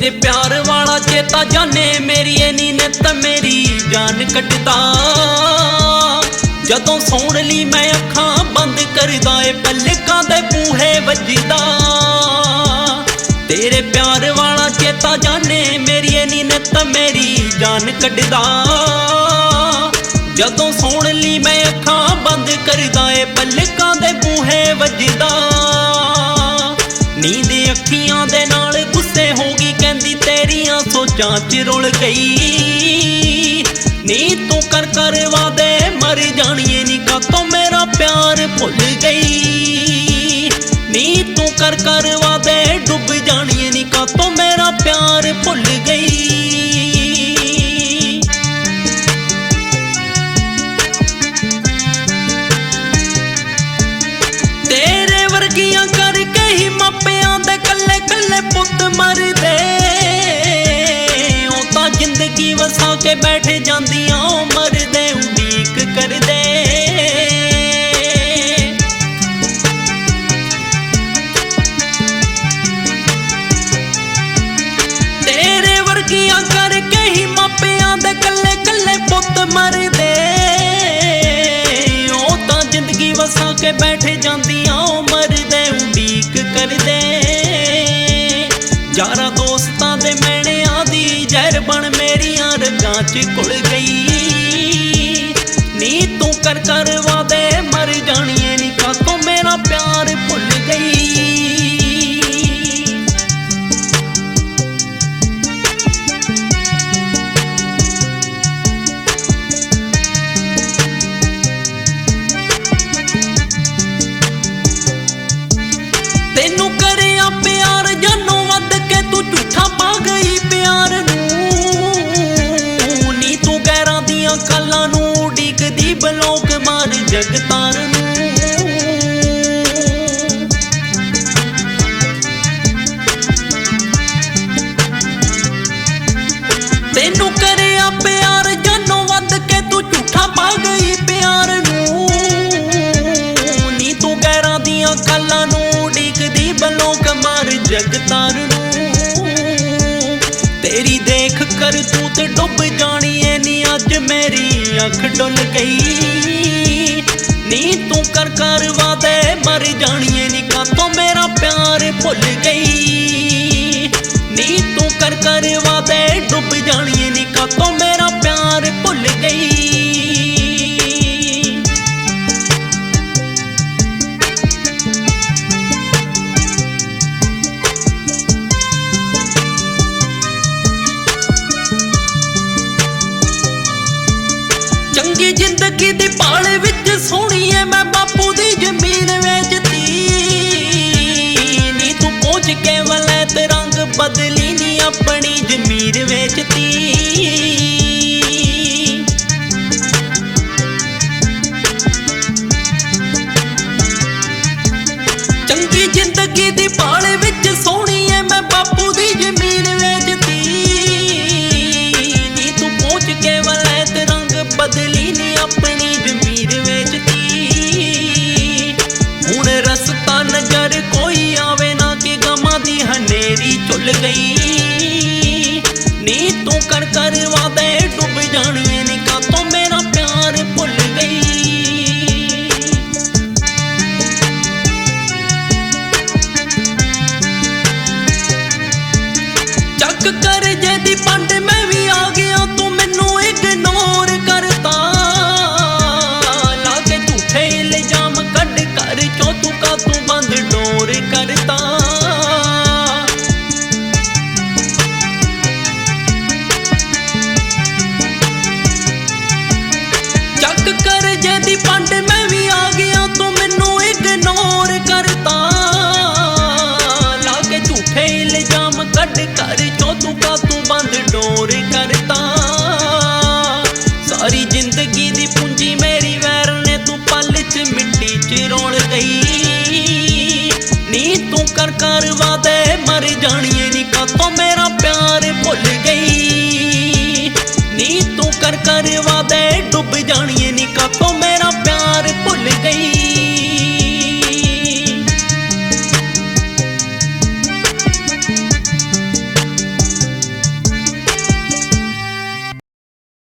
ਤੇਰੇ ਚੇਤਾ ਜਾਣੇ, ਮੇਰੀ ਇਹ ਨੀ ਨਿਤ ਮੇਰੀ ਜਾਨ ਕੱਟਦਾ। ਜਦੋਂ ਸੌਣ ਲਈ ਮੈਂ ਅੱਖਾਂ ਬੰਦ ਕਰਦਾ ਏ ਪਲਕਾਂ ਦੇ ਬੂਹੇ ਵੱਜਦਾ। ਤੇਰੇ ਪਿਆਰ ਵਾਲਾ ਚੇਤਾ ਜਾਣੇ, ਮੇਰੀ ਇਹ ਨੀ ਨਿਤ ਮੇਰੀ ਜਾਨ ਕੱਢਦਾ ਜਦੋਂ ਸੌਣ ਲਈ ਮੈਂ ਅੱਖਾਂ ਬੰਦ ਕਰਦਾ ਏ ਪਲਕਾਂ ਦੇ ਬੂਹੇ ਸੋਚਾਂ 'ਚ ਰੁਲ ਗਈ। ਨੀ ਤੂੰ ਕਰ ਕਰ ਵਾਦੇ ਮਰ ਜਾਣੀਏ ਨੀ, ਕਾਤੋਂ ਮੇਰਾ ਪਿਆਰ ਭੁੱਲ ਗਈ। ਨੀ ਤੂੰ ਕਰ ਕਰ ਵਾਦੇ ਡੁੱਬ ਜਾਣੀਏ ਨੀ, ਕਾਤੋਂ ਮੇਰਾ ਪਿਆਰ ਭੁੱਲ ਗਈ। ਤੇਰੇ ਵਰਗੀਆਂ ਕਰਕੇ ਹੀ ਮਾਪਿਆਂ ਦੇ ਕੱਲੇ ਕੱਲੇ ਪੁੱਤ ਮਰਦੇ। ਵਸਾ ਕੇ ਬੈਠ ਜਾਂਦੀਆਂ, ਉਹ ਮਰਦੇ, ਉਡੀਕ ਕਰਦੇ। ਤੇਰੇ ਵਰਗੀਆਂ ਕਰਕੇ ਹੀ ਮਾਪਿਆਂ ਦੇ ਕੱਲੇ ਕੱਲੇ ਪੁੱਤ ਮਰਦੇ। ਉਹ ਤਾਂ ਜ਼ਿੰਦਗੀ ਵਸਾ ਕੇ ਬੈਠ ਜਾਂਦੀਆਂ, ਉਹ ਮਰਦੇ, ਉਡੀਕ ਕਰਦੇ। ਯਾਰਾਂ ਤੋਂ ਰਗਾਂ ਘੁਲ ਗਈ। ਨੀ ਤੂੰ ਕਰ ਕਰ ਤੇਰੀ ਦੇਖ ਕਰ ਤੂੰ ਤੇ ਡੁੱਬ ਜਾਣੀ ਏ ਨੀ, ਅੱਜ ਮੇਰੀ ਅੱਖ ਡੁੱਲ ਗਈ। ਨੀ ਤੂੰ ਕਰ ਕਰ ਵਾਦੇ, ਮਰ ਜਾਣੀ ਏ ਨੀ, ਕਾਤੋਂ ਮੇਰਾ ਪਿਆਰ ਭੁੱਲ ਗਈ। ਨੀ ਤੂੰ ਕਰ ਕਰ ਵਾਦੇ, ਡੁੱਬ ਜਾਣੀ ਚੰਗੀ ਜ਼ਿੰਦਗੀ